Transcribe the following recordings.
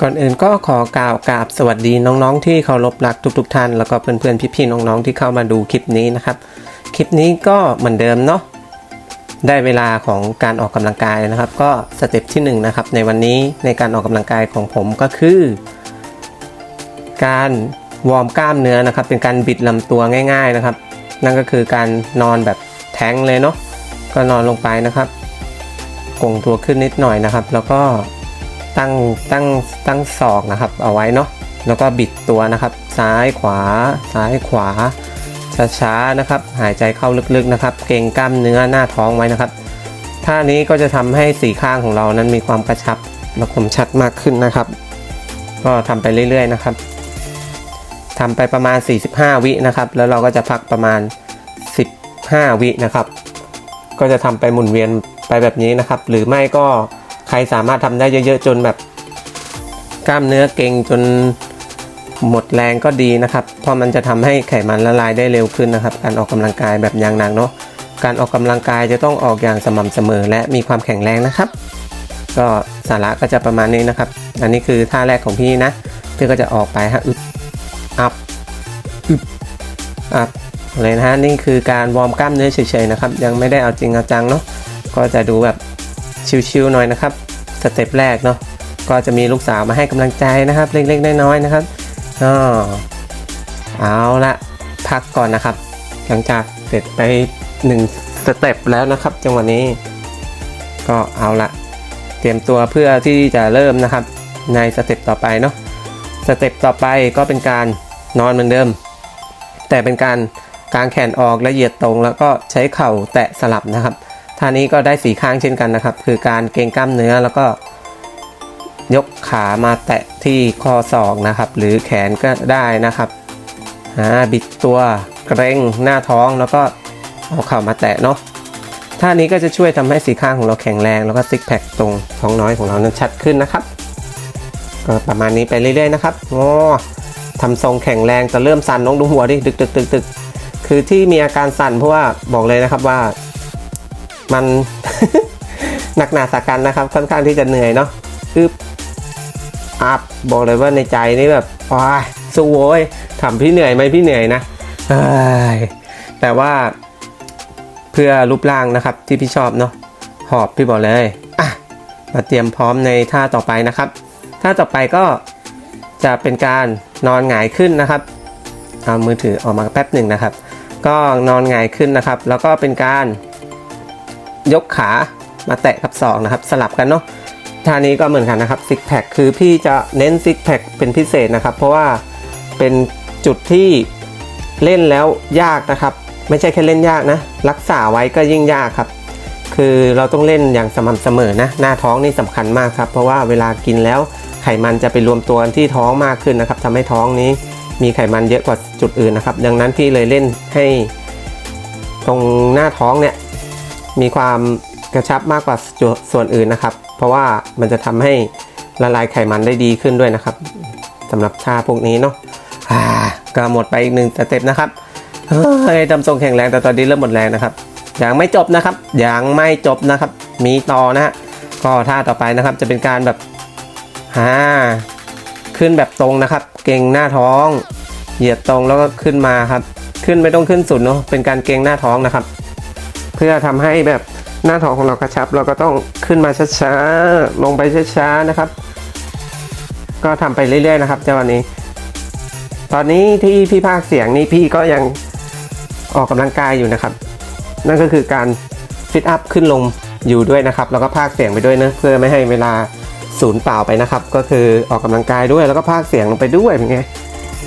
ก่อนอื่นก็ขอกล่าวกราบสวัสดีน้องๆ ที่เคารพรักทุก ๆ ท่าน แล้วก็เพื่อนๆพี่ๆน้องๆที่เข้ามาดูคลิปนี้นะครับ คลิปนี้ก็เหมือนเดิมเนาะได้เวลาของการออกกำลังกายนะครับ ก็สเต็ปที่หนึ่งนะครับในวันนี้ในการออกกำลังกายของผมก็คือ การวอร์มกล้ามเนื้อนะครับ เป็นการบิดลำตัวง่าย ๆนะครับ นั่นก็คือการนอนแบบแท้งเลยเนาะก็นอนลงไปนะครับกงตัวขึ้นนิดหน่อยนะครับ แล้วก็ ตั้งตั้งตั้งศอกนะครับ เอาไว้เนาะแล้วก็บิดตัวนะครับ ซ้ายขวา ซ้ายขวาช้าๆนะครับ หายใจเข้าลึกๆนะครับ เกรงกล้ามเนื้อหน้าท้องไว้นะครับท่านี้ก็จะทำให้สีข้างของเรานั้นมีความกระชับและคมชัดมากขึ้นนะครับ ก็ทำไปเรื่อยๆนะครับทำไปประมาณ 45 วินะครับ แล้วเราก็จะพักประมาณ 15 วินะครับ ก็จะทำไปหมุนเวียนไปแบบนี้นะครับ หรือไม่ก็ ใครสามารถทำได้เยอะๆจนแบบกล้ามเนื้อเกร็งจนหมดแรงก็ดีนะครับ เพราะมันจะทำให้ไขมันละลายได้เร็วขึ้นนะครับ การออกกำลังกายแบบอย่างหนักเนาะ การออกกำลังกายจะต้องออกอย่างสม่ำเสมอ และมีความแข็งแรงนะครับ ก็สาระก็จะประมาณนี้นะครับ อันนี้คือท่าแรกของพี่นะพี่ก็จะออกไปฮะอึบอัพอึบอัพเลยนะฮะนี่คือการวอร์มกล้ามเนื้อเฉยๆนะครับ ยังไม่ได้เอาจริงเอาจังเนาะ ก็จะดูแบบ ชิวๆหน่อยนะครับสเต็ปแรกเนาะก็จะมีลูกสาวมาให้กำลังใจนะครับ เล็กๆน้อยๆนะครับก็เอาละพักก่อนนะครับ หลังจากเสร็จไปหนึ่งสเต็ปแล้วนะครับ จังหวะนี้ ก็เอาละเตรียมตัวเพื่อที่จะเริ่มนะครับ ในสเต็ปต่อไปเนาะสเต็ปต่อไปก็เป็นการนอนเหมือนเดิม แต่เป็นการกางแขนออกและเหยียดตรง แล้วก็ใช้เข่าแตะสลับนะครับ ท่านี้ก็ได้สีข้างเช่นกันนะครับ คือการเกรงกล้ามเนื้อแล้วก็ยกขามาแตะที่ข้อศอกนะครับ หรือแขนก็ได้นะครับอ่าบิดตัวเกรงหน้าท้องแล้วก็เอาเข่ามาแตะเนาะท่านี้ก็จะช่วยทำให้สีข้างของเราแข็งแรงแล้วก็ซิกแพคตรงท้องน้อยของเรานั้นชัดขึ้นนะครับ ก็ประมาณนี้ไปเรื่อยๆนะครับโอ้ทำทรงแข็งแรงจะเริ่มสั่นน้องดูหัวดิดึกดึกดึกดึกคือที่มีอาการสั่นเพราะว่าบอกเลยนะครับว่า มัน หนักหนาสากันนะครับ ค่อนข้างที่จะเหนื่อยเนาะอึบอัพบอกเลยว่าในใจนี่แบบว้าสู้โว้ยทำพี่เหนื่อยไหมพี่เหนื่อยนะแต่ว่าเพื่อรูปร่างนะครับที่พี่ชอบเนาะหอบพี่บอกเลยอะมาเตรียมพร้อมในท่าต่อไปนะครับท่าต่อไปก็จะเป็นการนอนหงายขึ้นนะครับเอามือถือออกมาแป๊บหนึ่งนะครับ ก็นอนหงายขึ้นนะครับ แล้วก็เป็นการ ยกขามาแตะกับศอกนะครับ สลับกันเนาะท่านี้ก็เหมือนกันนะครับซิกแพคคือพี่จะเน้นซิกแพคเป็นพิเศษนะครับ เพราะว่าเป็นจุดที่เล่นแล้วยากนะครับ ไม่ใช่แค่เล่นยากนะ รักษาไว้ก็ยิ่งยากครับ คือเราต้องเล่นอย่างสม่ำเสมอนะ หน้าท้องนี่สำคัญมากครับ เพราะว่าเวลากินแล้วไขมันจะไปรวมตัวที่ท้องมากขึ้นนะครับทำให้ท้องนี้มีไขมันเยอะกว่าจุดอื่นนะครับ ดังนั้นพี่เลยเล่นให้ตรงหน้าท้องเนี่ย มีความกระชับมากกว่าส่วนอื่นนะครับ เพราะว่ามันจะทำให้ละลายไขมันได้ดีขึ้นด้วยนะครับสำหรับท่าพวกนี้เนาะอ่าก็หมดไปอีกหนึ่งสเต็ปนะครับเฮ้ยทำทรงแข็งแรงแต่ตอนนี้เริ่มหมดแรงนะครับยังไม่จบนะครับยังไม่จบนะครับ มีต่อนะฮะก็ท่าต่อไปนะครับจะเป็นการแบบอ่าขึ้นแบบตรงนะครับ เก่งหน้าท้อง เหยียดตรงแล้วก็ขึ้นมาครับ ขึ้นไม่ต้องขึ้นสุดเนาะเป็นการเก่งหน้าท้องนะครับ พื่อทำให้แบบหน้าท้องของเรากระชับ เราก็ต้องขึ้นมาช้าๆลงไปช้าๆนะครับ ก็ทำไปเรื่อยๆนะครับเจ้าวันนี้ ตอนนี้ที่พี่ภาคเสียงนี่พี่ก็ยังออกกำลังกายอยู่นะครับ นั่นก็คือการฟิตอัพขึ้นลงอยู่ด้วยนะครับ แล้วก็ภาคเสียงไปด้วยนะเพื่อไม่ให้เวลาศูนย์เปล่าไปนะครับ ก็คือออกกำลังกายด้วยแล้วก็ภาคเสียงลงไปด้วยเป็นไง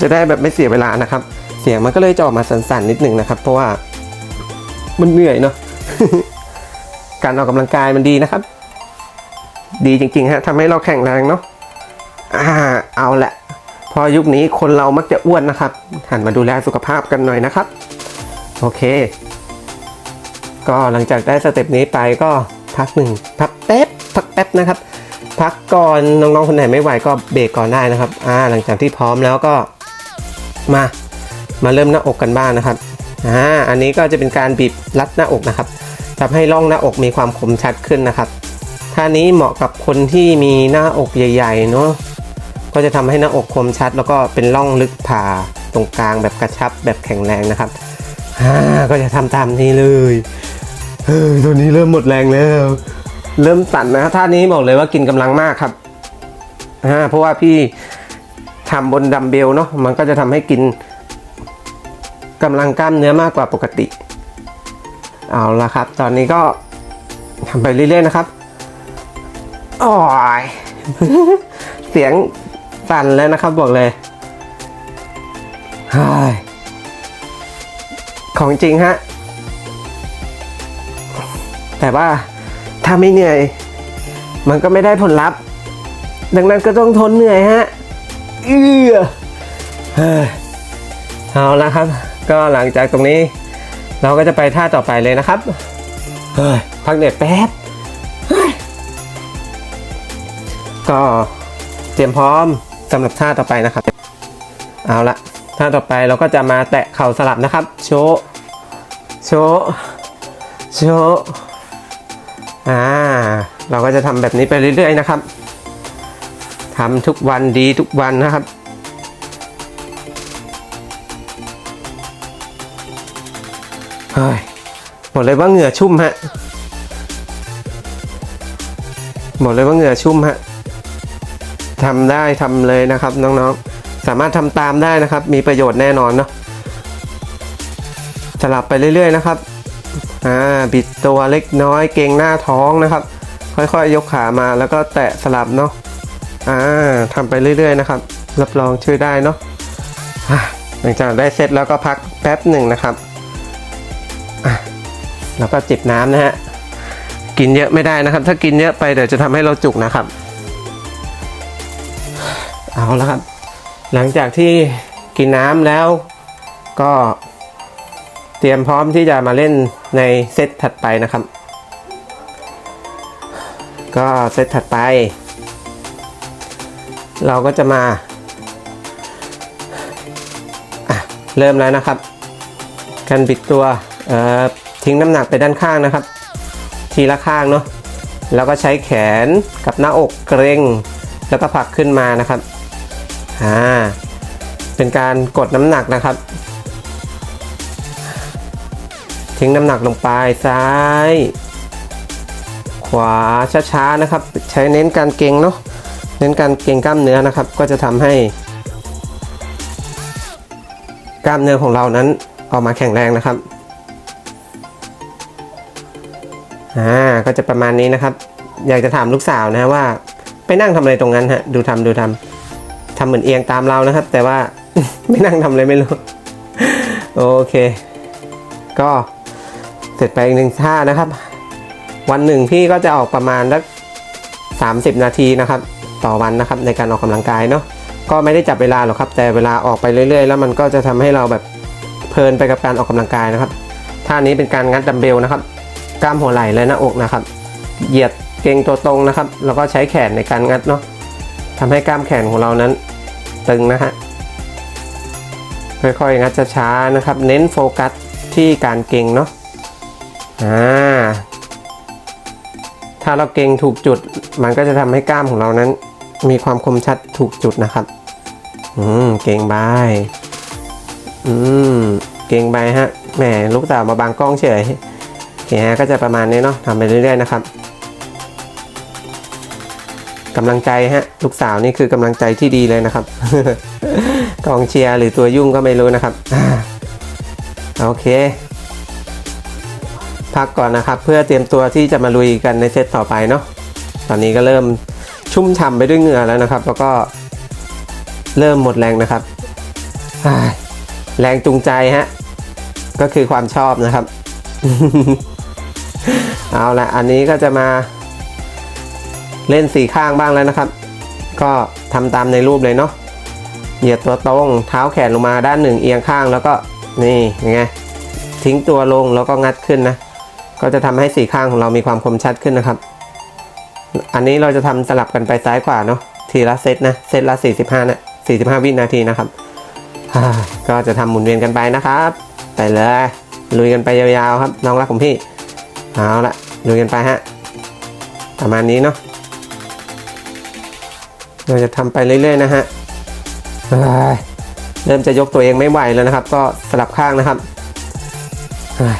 จะได้แบบไม่เสียเวลานะครับ เสียงมันก็เลยจะออกมาสั่นๆนิดนึงนะครับ เพราะว่า มันเหนื่อยเนาะการออกกำลังกายมันดีนะครับ ดีจริงๆฮะทำให้เราแข็งแรงเนาะอ่าเอาละ พอยุคนี้คนเรามักจะอ้วนนะครับ หันมาดูแลสุขภาพกันหน่อยนะครับ โอเค ก็หลังจากได้สเต็ปนี้ไปก็พักหนึ่งพักแป๊บพักแป๊บนะครับ พักก่อนน้องๆคนไหนไม่ไหวก็เบรกก่อนได้นะครับอ่าหลังจากที่พร้อมแล้วก็มา มาเริ่มหน้าอกกันบ้างนะครับ อ่าอันนี้ก็จะเป็นการบีบรัดหน้าอกนะครับทำให้ร่องหน้าอกมีความคมชัดขึ้นนะครับท่านี้เหมาะกับคนที่มีหน้าอกใหญ่ๆเนาะก็จะทำให้หน้าอกคมชัด แล้วก็เป็นร่องลึกผ่าตรงกลางแบบกระชับแบบแข็งแรงนะครับอ่าก็จะทำตามนี้เลยเฮ้ยตัวนี้เริ่มหมดแรงแล้ว เริ่มสั่นนะท่านี้บอกเลยว่ากินกำลังมากครับอ่าเพราะว่าพี่ทำบนดัมเบลเนาะมันก็จะทำให้กิน กำลังกล้ามเนื้อมากกว่าปกติ เอาละครับ ตอนนี้ก็ทำไปเรื่อยๆนะครับโอ้ยเสียงสั่นแล้วนะครับบอกเลยฮ้ของจริงฮะ แต่ว่าถ้าไม่เหนื่อย มันก็ไม่ได้ผลลัพธ์ ดังนั้นก็ต้องทนเหนื่อยฮะ เอือเฮ้ยเอาละครับ ก็หลังจากตรงนี้ เราก็จะไปท่าต่อไปเลยนะครับเฮ้ยพักเหนื่อยแป๊บเฮ้ยก็เตรียมพร้อมสำหรับท่าต่อไปนะครับ เอาละท่าต่อไปเราก็จะมาแตะเข่าสลับนะครับ โชว์โชว์โชว์อ่าเราก็จะทำแบบนี้ไปเรื่อยๆนะครับทำทุกวันดีทุกวันนะครับ บอกเลยว่าเหงื่อชุ่มฮะบอกเลยว่าเหงื่อชุ่มฮะทำได้ทำเลยนะครับน้องๆ สามารถทำตามได้นะครับ มีประโยชน์แน่นอนเนาะสลับไปเรื่อยๆนะครับอ่าบิดตัวเล็กน้อยเกรงหน้าท้องนะครับ ค่อยๆ ยกขามาแล้วก็แตะสลับเนาะอ่าทำไปเรื่อยๆนะครับ รับรองช่วยได้เนาะอะหลังจากได้เสร็จแล้วก็พักแป๊บหนึ่งนะครับ แล้วก็จิบน้ำนะฮะกินเยอะไม่ได้นะครับ ถ้ากินเยอะไปเดี๋ยวจะทำให้เราจุกนะครับ เอาละครับ หลังจากที่กินน้ำแล้วก็เตรียมพร้อมที่จะมาเล่นในเซตถัดไปนะครับ ก็เซตถัดไป เราก็จะมาะเริ่มแล้วนะครับ การบิดตัวเอ่อ ทิ้งน้ำหนักไปด้านข้างนะครับ ทีละข้างเนาะแล้วก็ใช้แขนกับหน้าอกเกรงแล้วก็ผลักขึ้นมานะครับอ่าเป็นการกดน้ำหนักนะครับ ทิ้งน้ำหนักลงไปซ้าย ขวาช้าๆนะครับ ใช้เน้นการเกรงเนาะเน้นการเกรงกล้ามเนื้อนะครับ ก็จะทำให้ กล้ามเนื้อของเรานั้นออกมาแข็งแรงนะครับ อ่าก็จะประมาณนี้นะครับ อยากจะถามลูกสาวนะว่า ไปนั่งทำอะไรตรงนั้นฮะ ดูทำดูทำทำเหมือนเอียงตามเรานะครับ แต่ว่า ไม่นั่งทำอะไรไม่รู้ โอเค ก็เสร็จไปอีกหนึ่งท่านะครับ วันหนึ่งพี่ก็จะออกประมาณสักสามสิบนาทีนะครับ ต่อวันนะครับในการออกกำลังกายเนาะก็ไม่ได้จับเวลาหรอกครับ แต่เวลาออกไปเรื่อย ๆ แล้วมันก็จะทำให้เราแบบเพลินไปกับการออกกำลังกายนะครับท่านี้เป็นการงัดดัมเบลนะครับ กล้ามหัวไหล่และหน้าอกนะครับ เหยียดเกรงตัวตรงนะครับ แล้วก็ใช้แขนในการงัดเนาะทำให้กล้ามแขนของเรานั้นตึงนะฮะค่อยๆงัดช้าๆนะครับ เน้นโฟกัสที่การเกรงเนาะอ่าถ้าเราเกรงถูกจุด มันก็จะทำให้กล้ามของเรานั้น มีความคมชัดถูกจุดนะครับอืมเกรงบายอืมเกรงบายฮะแหมลูกสาวมาบางกล้องเฉย โอเคฮะก็จะประมาณนี้เนาะทำไปเรื่อยๆนะครับกำลังใจฮะลูกสาวนี่คือกำลังใจที่ดีเลยนะครับกองเชียร์หรือตัวยุ่งก็ไม่รู้นะครับโอเค พักก่อนนะครับ เพื่อเตรียมตัวที่จะมาลุยกันในเซตต่อไปเนาะตอนนี้ก็เริ่มชุ่มฉ่ำไปด้วยเหงื่อแล้วนะครับ แล้วก็เริ่มหมดแรงนะครับแรงจูงใจฮะก็คือความชอบนะครับ เอาละอันนี้ก็จะมาเล่นสีข้างบ้างแล้วนะครับ ก็ทำตามในรูปเลยเนาะเหยียดตัวตรงเท้าแขนลงมาด้านหนึ่งเอียงข้างแล้วก็นี่ยังไงทิ้งตัวลงแล้วก็งัดขึ้นนะ ก็จะทำให้สีข้างของเรามีความคมชัดขึ้นนะครับ อันนี้เราจะทำสลับกันไปซ้ายขวาเนาะทีละเซตนะเซตละ 45นะ45 วินาทีนะครับก็จะทำหมุนเวียนกันไปนะครับ ไปเลยลุยกันไปยาวๆครับน้องรักของพี่ เอาละลุยกันไปฮะ ประมาณนี้เนาะเราจะทำไปเรื่อยๆนะฮะเริ่มจะยกตัวเองไม่ไหวแล้วนะครับ ก็สลับข้างนะครับเฮ้ย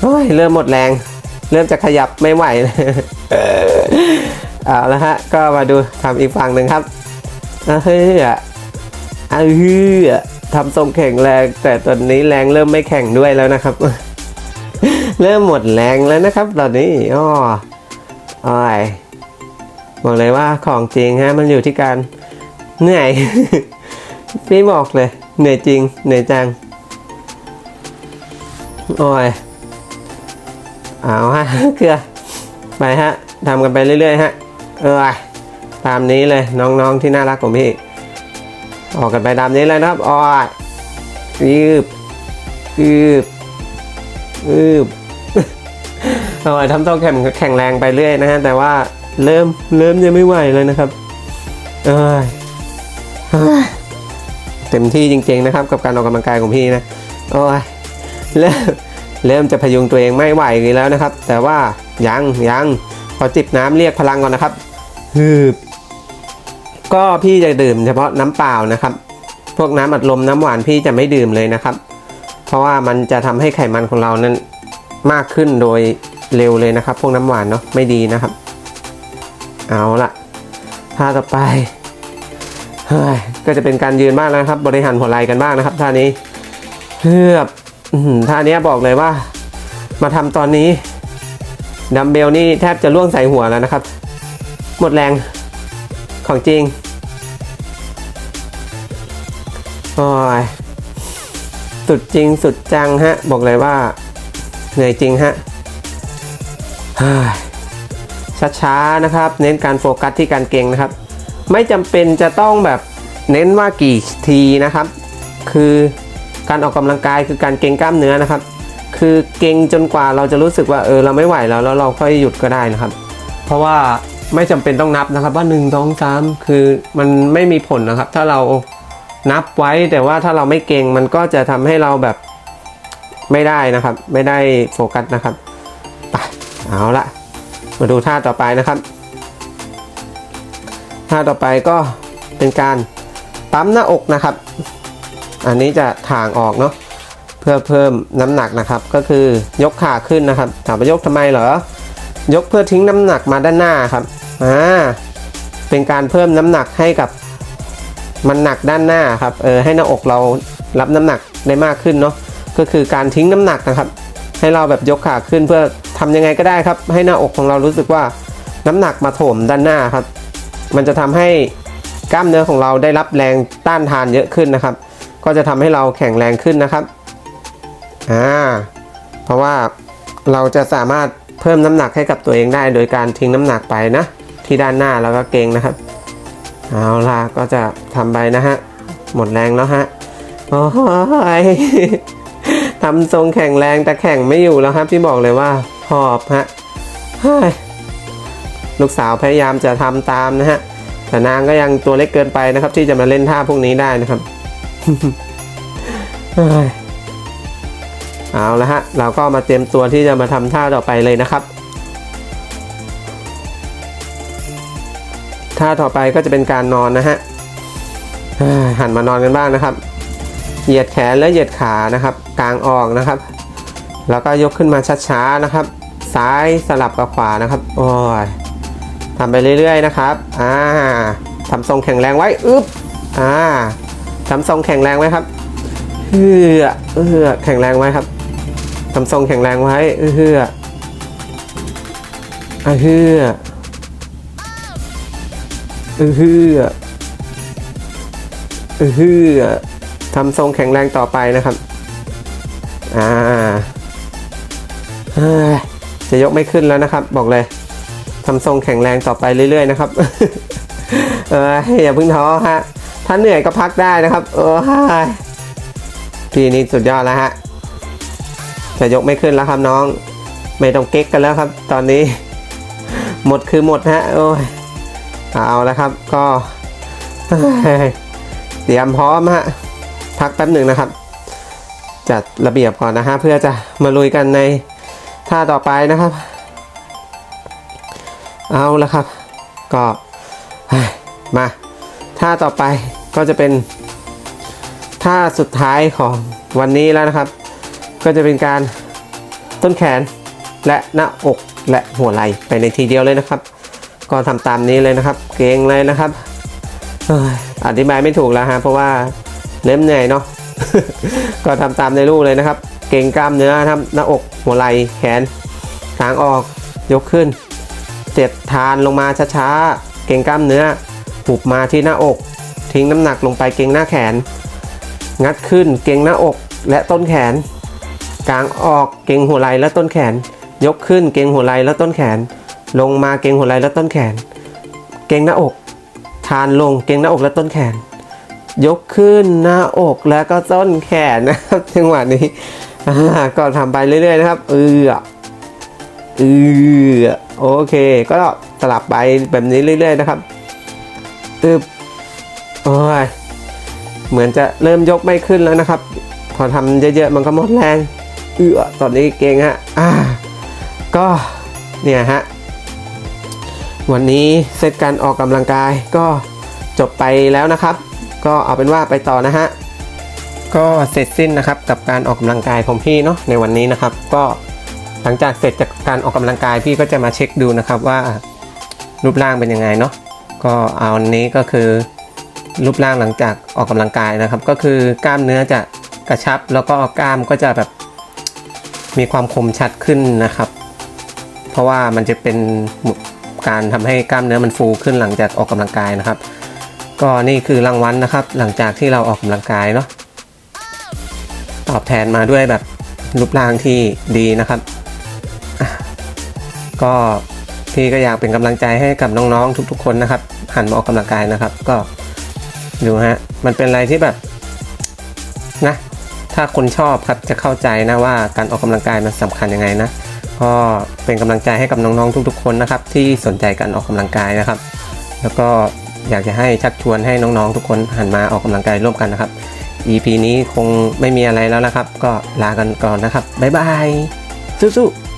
โอ้ยเริ่มหมดแรง เริ่มจะขยับไม่ไหวเอาละฮะ ก็มาดูทำอีกฝั่งหนึ่งครับเฮ้ยอะอะเฮ้ยอะทำทรงแข็งแรง แต่ตอนนี้แรงเริ่มไม่แข็งด้วยแล้วนะครับ เริ่มหมดแรงแล้วนะครับ ตอนนี้อ้ออ้อยบอกเลยว่าของจริงฮะมันอยู่ที่การเหนื่อย พี่บอกเลย เหนื่อยจริง เหนื่อยจังโอ้ยเอาฮะเกลือไปฮะทำกันไปเรื่อยๆฮะเออตามนี้เลยน้องๆที่น่ารักของพี่ ออกกันไปตามนี้เลยนะครับอ้อยยืบยืบยืบ โอ้ยทำตัวแข็งแข็งแรงไปเรื่อยนะฮะแต่ว่าเริ่มเริ่มยังไม่ไหวเลยนะครับเอ้ยเต็มที่จริงๆนะครับ กับการออกกำลังกายของพี่นะโอ้ยเริ่มเริ่มจะพยุงตัวเองไม่ไหวอีกแล้วนะครับ แต่ว่ายังยังขอจิบน้ำเรียกพลังก่อนนะครับฮึบก็พี่จะดื่มเฉพาะน้ำเปล่านะครับ พวกน้ำอัดลมน้ำหวานพี่จะไม่ดื่มเลยนะครับ เพราะว่ามันจะทำให้ไขมันของเรานั้นมากขึ้นโดย เร็วเลยนะครับ พวกน้ำหวานเนาะไม่ดีนะครับ เอาละท่าต่อไปเฮ้ยก็จะเป็นการยืนบ้างนะครับ บริหารหัวไหล่กันบ้างนะครับท่านี้เฮือบอื้อหือท่านี้บอกเลยว่า มาทำตอนนี้ดัมเบลนี่แทบจะล่วงใส่หัวแล้วนะครับ หมดแรงของจริงโอ้ยสุดจริงสุดจังฮะ บอกเลยว่าเหนื่อยจริงฮะ ช้าๆนะครับ เน้นการโฟกัสที่การเก่งนะครับ ไม่จำเป็นจะต้องแบบเน้นว่ากี่ทีนะครับ คือการออกกำลังกายคือการเก่งกล้ามเนื้อนะครับ คือเก่งจนกว่าเราจะรู้สึกว่าเออเราไม่ไหวแล้วแล้วเราค่อยหยุดก็ได้นะครับ เพราะว่าไม่จำเป็นต้องนับนะครับ ว่า1 2 3คือมันไม่มีผลนะครับ ถ้าเรานับไว้แต่ว่าถ้าเราไม่เก่งมันก็จะทำให้เราแบบไม่ได้นะครับ ไม่ได้โฟกัสนะครับ เอาละมาดูท่าต่อไปนะครับ ท่าต่อไปก็เป็นการปั๊มหน้าอกนะครับ อันนี้จะถ่างออกเนาะเพื่อเพิ่มน้ำหนักนะครับ ก็คือยกขาขึ้นนะครับถามว่ายกทำไมเหรอยกเพื่อทิ้งน้ำหนักมาด้านหน้าครับอ่าเป็นการเพิ่มน้ำหนักให้กับมันหนักด้านหน้าครับเออให้หน้าอกเรารับน้ำหนักได้มากขึ้นเนาะก็คือการทิ้งน้ำหนักนะครับ ให้เราแบบยกขาขึ้นเพื่อ ทำยังไงก็ได้ครับ ให้หน้าอกของเรารู้สึกว่าน้ำหนักมาโถมด้านหน้าครับ มันจะทำให้กล้ามเนื้อของเราได้รับแรงต้านทานเยอะขึ้นนะครับ ก็จะทำให้เราแข็งแรงขึ้นนะครับอ่าเพราะว่าเราจะสามารถเพิ่มน้ำหนักให้กับตัวเองได้ โดยการทิ้งน้ำหนักไปนะ ที่ด้านหน้าแล้วก็เกงนะครับเอาล่ะก็จะทำไปนะฮะหมดแรงแล้วฮะโอ้ยทำทรงแข็งแรงแต่แข็งไม่อยู่แล้วครับที่บอกเลยว่า หอบฮะลูกสาวพยายามจะทำตามนะฮะ แต่นางก็ยังตัวเล็กเกินไปนะครับ ที่จะมาเล่นท่าพวกนี้ได้นะครับเอาละฮะ เราก็มาเตรียมตัวที่จะมาทำท่าต่อไปเลยนะครับ ท่าต่อไปก็จะเป็นการนอนนะฮะหันมานอนกันบ้างนะครับ เหยียดแขนและเหยียดขานะครับกางออกนะครับ แล้วก็ยกขึ้นมาช้าๆนะครับ ซ้ายสลับกับขวานะครับโอ้ยทำไปเรื่อยๆนะครับอ่าทำทรงแข็งแรงไว้อึ๊บอ่าทำทรงแข็งแรงไว้ครับเฮือเฮือแข็งแรงไว้ครับทำทรงแข็งแรงไว้เฮืออะเฮือเฮือเฮือทำทรงแข็งแรงต่อไปนะครับ อ่าเฮ้ จะยกไม่ขึ้นแล้วนะครับ บอกเลยทำทรงแข็งแรงต่อไปเรื่อยๆนะครับเอออย่าเพิ่งท้อฮะถ้าเหนื่อยก็พักได้นะครับเออพี่นี่สุดยอดแล้วฮะจะยกไม่ขึ้นแล้วครับน้อง ไม่ต้องเก๊กกันแล้วครับ ตอนนี้ หมดคือหมดฮะโอ้ยเอาแล้วครับ ก็เตรียมพร้อมฮะพักแป๊บหนึ่งนะครับ จัดระเบียบก่อนนะฮะเพื่อจะมาลุยกันใน ท่าต่อไปนะครับ เอาละครับ ก็มาท่าต่อไปก็จะเป็นท่าสุดท้ายของวันนี้แล้วนะครับ ก็จะเป็นการต้นแขนและหน้าอกและหัวไหล่ไปในทีเดียวเลยนะครับ ก็ทำตามนี้เลยนะครับ เก่งเลยนะครับอธิบายไม่ถูกแล้วฮะเพราะว่าเล่มเหนื่อยเนาะก็ทำตามในรูปเลยนะครับ เก่งกล้ามเนื้อนะครับหน้าอกหัวไหล่แขนทางออกยกขึ้นเจ็ดทานลงมาช้าๆ เก่งกล้ามเนื้อหุบมาที่หน้าอก ทิ้งน้ำหนักลงไปเก่งหน้าแขน งัดขึ้นเก่งหน้าอกและต้นแขน กลางออกเก่งหัวไหล่และต้นแขน ยกขึ้นเก่งหัวไหล่และต้นแขน ลงมาเก่งหัวไหล่และต้นแขน เก่งหน้าอก ทานลงเก่งหน้าอกและต้นแขน ยกขึ้นหน้าอกแล้วก็ต้นแขนนะครับจังหวะนี้ ก็ทำไปเรื่อยๆนะครับ เออเออโอเค ก็สลับไปแบบนี้เรื่อย ๆ นะครับอึบโอ้ยเหมือนจะเริ่มยกไม่ขึ้นแล้วนะครับ พอทำเยอะๆมันก็หมดแรงเออตอนนี้เก่งฮะอ่าก็เนี่ยฮะวันนี้เซตการออกกำลังกายก็จบไปแล้วนะครับ ก็เอาเป็นว่าไปต่อนะฮะ ก็เสร็จสิ้นนะครับกับการออกกำลังกายของพี่เนาะในวันนี้นะครับ ก็หลังจากเสร็จจากการออกกำลังกายพี่ก็จะมาเช็คดูนะครับว่ารูปร่างเป็นยังไงเนาะก็เอาอันนี้ก็คือรูปร่างหลังจากออกกำลังกายนะครับ ก็คือกล้ามเนื้อจะกระชับ แล้วก็กล้ามก็จะแบบมีความคมชัดขึ้นนะครับ เพราะว่ามันจะเป็นการทำให้กล้ามเนื้อมันฟูขึ้นหลังจากออกกำลังกายนะครับ ก็นี่คือรางวัลนะครับ หลังจากที่เราออกกำลังกายเนาะ ตอบแทนมาด้วยแบบรูปร่างที่ดีนะครับ ก็พี่ก็อยากเป็นกำลังใจให้กับน้องๆ ทุก ๆ คนนะครับ หันมาออกกำลังกายนะครับ ก็ดูฮะมันเป็นอะไรที่แบบนะถ้าคนชอบครับจะเข้าใจนะว่าการออกกำลังกายมันสำคัญยังไงนะก็เป็นกำลังใจให้กับน้องๆทุก ๆ คนนะครับ ที่สนใจการออกกำลังกายนะครับ แล้วก็อยากจะให้ชักชวนให้น้องๆทุกคนหันมาออกกำลังกายร่วมกันนะครับ EP นี้คงไม่มีอะไรแล้วนะครับ ก็ลากันก่อนนะครับ บ๊ายบายสู้ๆ